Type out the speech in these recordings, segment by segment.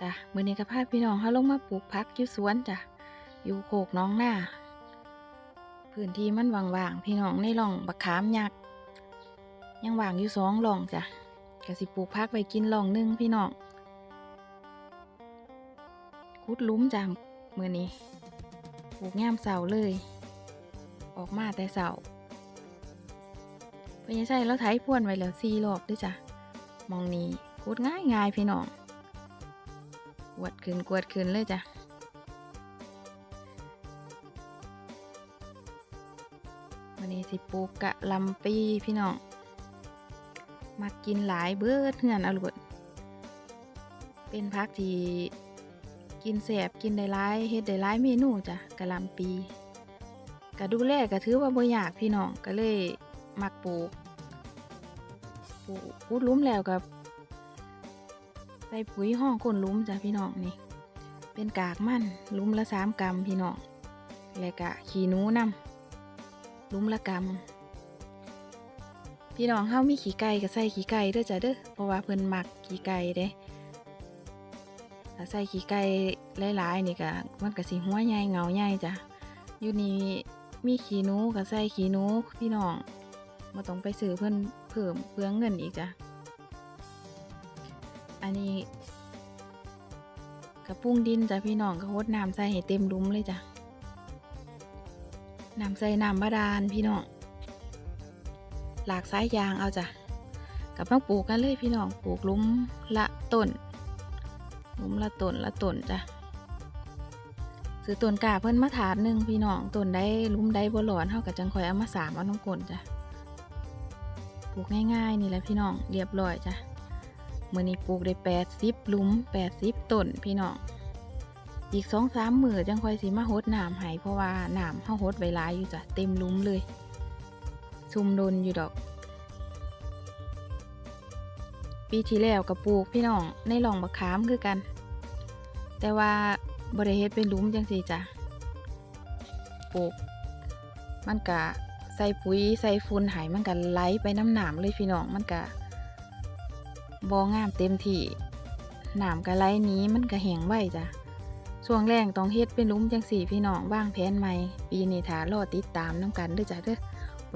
จ้ะมือนี้ก็พาพี่น้องเฮาลงมาปลูกผักอยู่สวนจ้ะอยู่โคกน้องหน้าพื้นที่มันว่างๆพี่น้องในร่องบักขามยักษ์ยังว่างอยู่สองร่องจ้ะก็สิปลูกผักไว้กินร่องหนึงพี่น้องขุดลุ้มจ้ะมือนี้ปลูกยามเสาเลย ออกมาแต่เสาเพิ่นจะใช้แล้วไถพ่วนไว้แล้ว4รอบด้วยจ้ะมองนี้ขุดง่ายๆพี่น้อง วดขึ้นกวดขึ้นเลยจ้ะวันนี้สิปลูกกะลำปีพี่น้องมากินหลายเบิดเหือนอาลุดเป็นพักที่กินแสบกินได้หลายเฮ็ดได้หลายเมนูจ้ะกะลำปีกะดูแลกะถือว่าบ่ยากพี่น้องก็เลยมักปลูกปลูกพูดหลุ้มแล้วกับ ใส่ปุ๋ยห้องคนลุ้มจ้ะพี่น้องนี่ เป็นกากมันลุ้มละสามกรัมพี่น้องแล้วก็ขี้นูนำหลุ้มละกรัมพี่น้องเฮามีขี้ไก่ก็ใส่ขี้ไก่เด้อจ้ะเด้อเพราะว่าเพิ่นมักขี้ไก่เด้ถ้าใส่ขี้ไก่หลายๆนี่ก็มันก็สิหัวใหญ่เงาใหญ่จ้ะอยู่นี่มีขี้นูก็ใส่ขี้นูพี่น้องบ่ต้องไปซื้อเพิ่นเพิ่มเปลืองเงินอีกจ้ะ อันนี้กระปุ้งดินจ้ะพี่น้องก็โคดน้ำใส่ให้เต็มลุมเลยจ้ะน้ำใส่น้ำบาดาลพี่น้องหลากสายยางเอาจ้ะกับมาปลูกกันเลยพี่น้องปลูกลุมละต้นลุมละต้นละต้นจ้ะซื้อต้นกาเพิ่นมาถาดหนึ่งพี่น้องต้นได้ลุมได้บ่หลอนเท่ากับจังคอยเอามาสามเอาน้ำกลนจ้ะปลูกง่ายๆนี่แหละพี่น้องเรียบร้อยจ้ะ มื่อนี้ปลูกได้แปดสิบลุมแปดสิบต้นพี่น้องอีกสองสามมือจังค่อยสิมาหดน้ำให้เพราะว่าน้ำเฮาหดไว้หลายอยู่จ้ะเต็มลุมเลย ซุ่มดนอยู่ดอก ปีที่แล้วก็ปลูกพี่น้องในหลองบักขามคือกัน แต่ว่าบริเฮ็ดเป็นลุมจังสีจ้ะปลูก มันกะใส่ปุ๋ยใส่ฝุ่นหายมันกะไหลไปน้ำหนามเลยพี่น้องมันกะ บองามเต็มที่หนามกระไรหนี้มันกระแหงไว้จ้ะช่วงแรงต้องเฮ็ดเป็นลุ้มจังสี่พี่น้องว่างแผนใหม่ ปีนี้ถารอติดตามน้ำกันด้อจ้ะเด้อ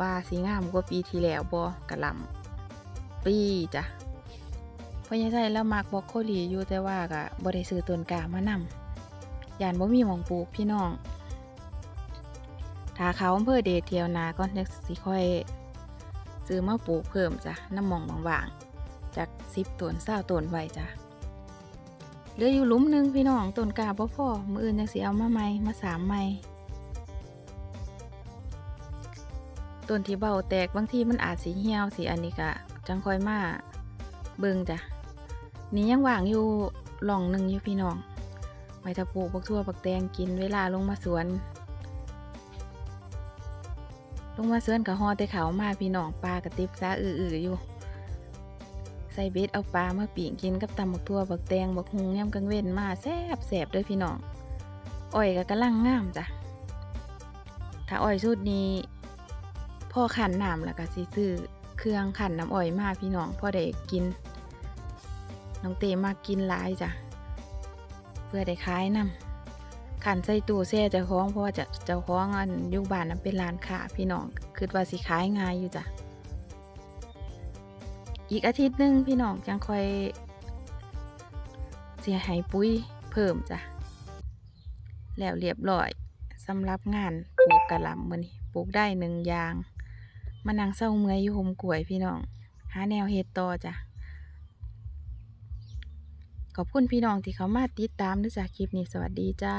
ว่าสีงามกว่าปีที่แล้วบ่กะลำปีจ้ะพ่อใหญ่ไทแล้วมักบอกโคลีอยู่แต่ว่าก็บ่ได้ซื้อต้นกามานำยานบ่มีหมองปลูกพี่น้องถ้าเขาอำเภอเดชเทียวนาก่อนจักสิค่อย ซื้อมาปลูกเพิ่มจ้ะน้ำมองบางๆ จากสิบต้นเศร้าต้นไว้จ้ะเหลืออยู่หลุมหนึงพี่น้องต้นกาบ่พอมืออื่นยังสิเอามาใหม่มาสามใหม่ต้นที่เบาแตกบางทีมันอาจสีเหี่ยวสีอันนี้กะจังคอยมาเบิงจ้ะนี่ยังว่างอยู่หล่องหนึ่งอยู่พี่น้องไว้ถ้าปลูกบักทั่วบักแตงกินเวลาลงมาสวน ลงมาสวนกับฮอแต่เขามาพี่น้องปลากระติบซาอือๆอยู่ ใส่เบ็ดเอาปลามาปีงกินกับตำบักทั่วบักแตงบักฮุงย่ำกังเว้นมาแซบแสบด้วยพี่น้องอ้อยก็กำลังงามจ้ะถ้าอ้อยสูตรนี้พ่อขันน้ำแล้วก็สิซื้อเครื่องขันน้ำอ้อยมาพี่น้องพ่อได้กินน้องเตมากินหลายจ้ะเพื่อได้ขายน้ำขันใส่ตู้แช่เจ้าของเพราะว่าจะเจ้าของอันยุบานนั้นเป็นร้านค้าพี่น้องคิดว่าสิขายง่ายอยู่จ้ะ อีกอาทิตย์หนึ่งพี่น้องจังค่อยเสียหายปุ๋ยเพิ่มจ้ะ แล้วเรียบร้อยสำหรับงานปลูกกะหล่ำมือนี้ปลูกได้หนึ่งยางมานั่งเศร้าเมื่อยอยู่โฮมกล้วยพี่น้อง หาแนวเฮ็ดต่อจ้ะ ขอบคุณพี่น้องที่เขามาติดตามด้วยจ้ะคลิปนี้สวัสดีจ้า